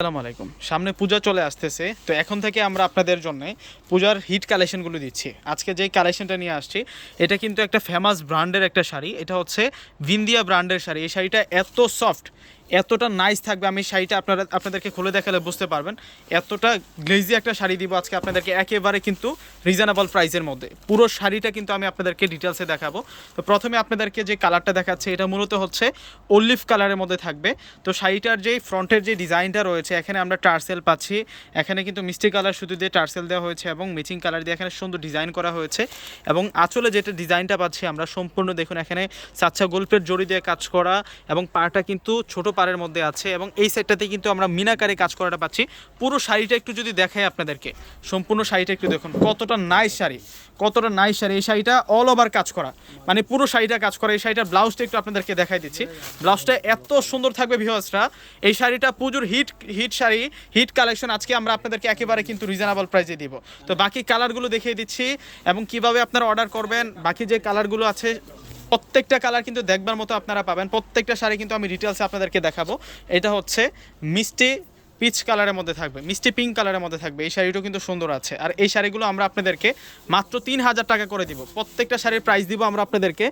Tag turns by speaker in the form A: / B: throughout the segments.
A: আসসালামু আলাইকুম। সামনে পূজা চলে আসতেছে। তো এখন থেকে আমরা আপনাদের জন্য পূজার হিট কালেকশনগুলো দিচ্ছি। আজকে যে কালেকশনটা নিয়ে আসছি, এটা কিন্তু একটা ফেমাস ব্র্যান্ডের একটা শাড়ি। এটা হচ্ছে ভিন্দিয়া ব্র্যান্ডের শাড়ি। এই শাড়িটা এত সফট এতটা নাইস থাকবে, আমি শাড়িটা আপনারা, আপনাদেরকে খুলে দেখালে বুঝতে পারবেন। এতটা গ্লেজি একটা শাড়ি দিব আজকে আপনাদেরকে, একেবারে কিন্তু রিজনেবল প্রাইসের মধ্যে। পুরো শাড়িটা কিন্তু আমি আপনাদেরকে ডিটেলসে দেখাবো। তো প্রথমে আপনাদেরকে যে কালারটা দেখাচ্ছে, এটা মূলত হচ্ছে অলিভ কালারের মধ্যে থাকবে। তো শাড়িটার যে ফ্রন্টের যে ডিজাইনটা রয়েছে, এখানে আমরা টার্সেল পাচ্ছি। এখানে কিন্তু মিষ্টি কালার শুধু দিয়ে টার্সেল দেওয়া হয়েছে এবং ম্যাচিং কালার দিয়ে এখানে সুন্দর ডিজাইন করা হয়েছে। এবং আঁচলে যেটা ডিজাইনটা পাচ্ছি আমরা, সম্পূর্ণ দেখুন, এখানে সাচ্চা গল্পের জড়ি দিয়ে কাজ করা এবং পাটা কিন্তু ছোট পাড়ের মধ্যে আছে এবং এই সাইডটাতে কিন্তু আমরা মিনাকারে কাজ করাটা পাচ্ছি। পুরো শাড়িটা একটু যদি দেখাই আপনাদেরকে, সম্পূর্ণ শাড়িটা একটু দেখুন, কতটা নাইস শাড়ি, কতটা নাইস শাড়ি। এই শাড়িটা অল ওভার কাজ করা মানে পুরো শাড়িটা কাজ করা। এই শাড়িটার ব্লাউজটা একটু আপনাদেরকে দেখাই দিচ্ছি। ব্লাউজটা এত সুন্দর থাকবে ভিউয়ার্সরা। এই শাড়িটা পুজোর hit hit sari hit collection আজকে আমরা আপনাদেরকে একেবারে কিন্তু রিজনেবল প্রাইসে দিব। তো বাকি কালারগুলো দেখিয়ে দিচ্ছি এবং কীভাবে আপনারা অর্ডার করবেন, বাকি যে কালারগুলো আছে প্রত্যেকটা কালার কিন্তু দেখবার মতো আপনারা পাবেন। প্রত্যেকটা শাড়ি কিন্তু আমি ডিটেলসে আপনাদেরকে দেখাবো। এটা হচ্ছে মিষ্টি পিচ কালারের মধ্যে থাকবে, মিষ্টি পিঙ্ক কালারের মধ্যে থাকবে, এই শাড়িটাও কিন্তু সুন্দর আছে। আর এই শাড়িগুলো আমরা আপনাদেরকে মাত্র তিন হাজার টাকা করে দিব। প্রত্যেকটা শাড়ির প্রাইস দিব আমরা আপনাদেরকে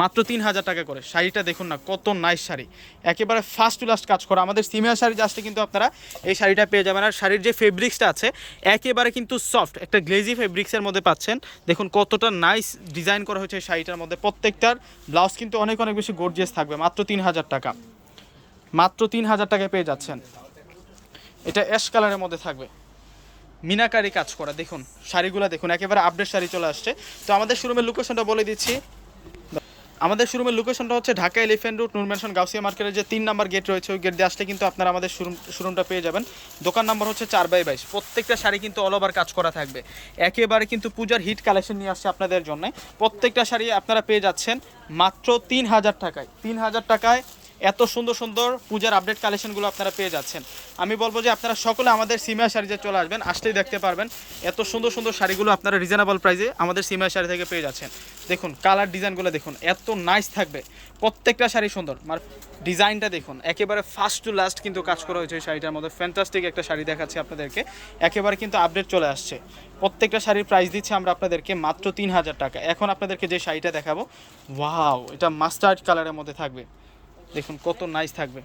A: মাত্র তিন হাজার টাকা করে। শাড়িটা দেখুন না, কত নাইস শাড়ি। একেবারে ফার্স্ট টু লাস্ট কাজ করা। আমাদের সিমিয়ার শাড়ি আসলে কিন্তু আপনারা এই শাড়িটা পেয়ে যাবেন। আর শাড়ির যে ফেব্রিক্সটা আছে, একেবারে কিন্তু সফট একটা গ্লেজি ফেব্রিক্সের মধ্যে পাচ্ছেন। দেখুন কতটা নাইস ডিজাইন করা হয়েছে এই শাড়িটার মধ্যে। প্রত্যেকটার ব্লাউজ কিন্তু অনেক অনেক বেশি গর্জিয়াস থাকবে। মাত্র তিন হাজার টাকা। মাত্র তিন হাজার টাকায় পেয়ে যাচ্ছেন। এটা অ্যাশ কালারের মধ্যে থাকবে। মিনাকারি কাজ করা, দেখুন, শাড়িগুলো দেখুন, একেবারে আপডেট শাড়ি চলে আসছে। তো আমাদের শোরুমের লোকেশনটা বলে দিচ্ছি। আমাদের শোরুমের লোকেশনটা হচ্ছে Dhaka Elephant Road Noor Mansion Gausia মার্কেটের যে তিন নাম্বার গেট রয়েছে, ওই গেট দিয়ে আসলে কিন্তু আপনারা আমাদের শোরুম শোরুমটা পেয়ে যাবেন। দোকান নাম্বার হচ্ছে চার বাই বাইশ। প্রত্যেকটা শাড়ি কিন্তু অল ওভার কাজ করা থাকবে। একেবারে কিন্তু পূজার হিট কালেকশন নিয়ে আসছে আপনাদের জন্য। প্রত্যেকটা শাড়ি আপনারা পেয়ে যাচ্ছেন মাত্র তিন হাজার টাকায়। তিন হাজার টাকায় এত সুন্দর সুন্দর পূজার আপডেট কালেকশনগুলো আপনারা পেয়ে যাচ্ছেন। আমি বলব যে আপনারা সকলে আমাদের সিমিয়া শাড়িতে চলে আসবেন, আসলেই দেখতে পারবেন এত সুন্দর সুন্দর শাড়িগুলো আপনারা রিজনেবল প্রাইসে আমাদের সিমিয়া শাড়ি থেকে পেয়ে যাচ্ছেন। দেখুন কালার ডিজাইনগুলো দেখুন, এত নাইস থাকবে। প্রত্যেকটা শাড়ি সুন্দর আর ডিজাইনটা দেখুন, একেবারে ফার্স্ট টু লাস্ট কিন্তু কাজ করা হয়েছে এই শাড়িটার মধ্যে। ফ্যান্টাস্টিক একটা শাড়ি দেখাচ্ছি আপনাদেরকে, একেবারে কিন্তু আপডেট চলে আসছে। প্রত্যেকটা শাড়ির প্রাইস দিচ্ছে আমরা আপনাদেরকে মাত্র তিন হাজার টাকা। এখন আপনাদেরকে যে শাড়িটা দেখাবো ওয়াও এটা মাস্টার্ড কালারের মধ্যে থাকবে। দেখুন কত নাইস থাকবে।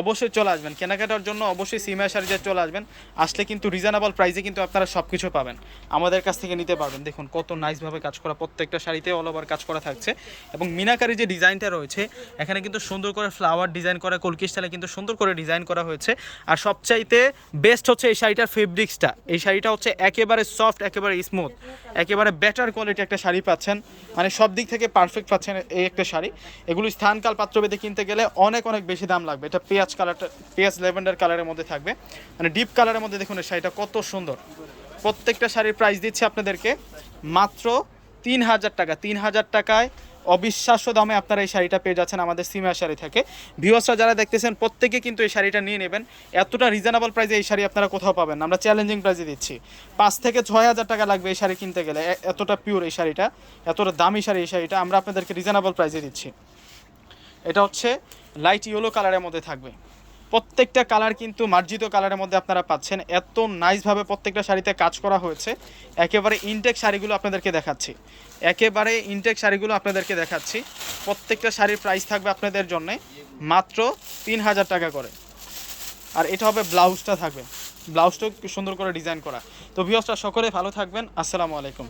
A: অবশ্যই চলে আসবেন। কেনাকাটার জন্য অবশ্যই সিমিয়া শাড়িতে চলে আসবেন, আসলে কিন্তু রিজনেবল প্রাইসে কিন্তু আপনারা সব কিছু পাবেন। আমাদের কাছ থেকে নিতে পারবেন। দেখুন, কত নাইসভাবে কাজ করা, প্রত্যেকটা শাড়িতে অল ওভার কাজ করা থাকছে। এবং মিনাকারি যে ডিজাইনটা রয়েছে, এখানে কিন্তু সুন্দর করে ফ্লাওয়ার ডিজাইন করা কলকি স্টাইলে কিন্তু সুন্দর করে ডিজাইন করা হয়েছে। আর সবচাইতে বেস্ট হচ্ছে এই শাড়িটার ফেব্রিক্সটা এই শাড়িটা হচ্ছে একেবারে সফট একেবারে স্মুথ একেবারে বেটার কোয়ালিটি একটা শাড়ি পাচ্ছেন। মানে সব দিক থেকে পারফেক্ট পাচ্ছেন এই একটা শাড়ি। এগুলো স্থানকাল পাত্রভেদে কিনতে গেলে অনেক অনেক বেশি দাম লাগবে। এটা পেঁয়াজ কালারটা পেঁয়াজ লেভেন্ডার কালারের মধ্যে থাকবে। মানে ডিপ কালারের মধ্যে দেখুন শাড়িটা কত সুন্দর। প্রত্যেকটা শাড়ির প্রাইস দিচ্ছি আপনাদেরকে মাত্র তিন হাজার টাকা। তিন হাজার টাকায় অবিশ্বাস্য দামে আপনারা এই শাড়িটা পেয়ে যাচ্ছেন আমাদের সিমিয়া শাড়ি থেকে। ভিউয়ার্সরা যারা দেখতেছেন, প্রত্যেকে কিন্তু এই শাড়িটা নিয়ে নেবেন। এতটা রিজনেবল প্রাইসে এই শাড়ি আপনারা কোথাও পাবেন আমরা চ্যালেঞ্জিং প্রাইসে দিচ্ছি। পাঁচ থেকে ছয় হাজার টাকা লাগবে এই শাড়ি কিনতে গেলে। এতটা পিওর এই শাড়িটা, এতটা দামি শাড়ি এই শাড়িটা আমরা আপনাদেরকে রিজনেবল প্রাইসে দিচ্ছি। এটা হচ্ছে লাইট ইয়েলো কালারের মধ্যে থাকবে। প্রত্যেকটা কালার কিন্তু মার্জিত কালারের মধ্যে আপনারা পাচ্ছেন। এত নাইসভাবে প্রত্যেকটা শাড়িতে কাজ করা হয়েছে। একেবারে ইনটেক শাড়িগুলো আপনাদেরকে দেখাচ্ছি। একেবারে ইনটেক শাড়িগুলো আপনাদেরকে দেখাচ্ছি। প্রত্যেকটা শাড়ির প্রাইস থাকবে আপনাদের জন্য মাত্র তিন হাজার টাকা করে। আর এটা হবে ব্লাউজটা থাকবে। ব্লাউজটাও সুন্দর করে ডিজাইন করা। তো ভিউসটা সকলে ভালো থাকবেন। আসসালামু আলাইকুম।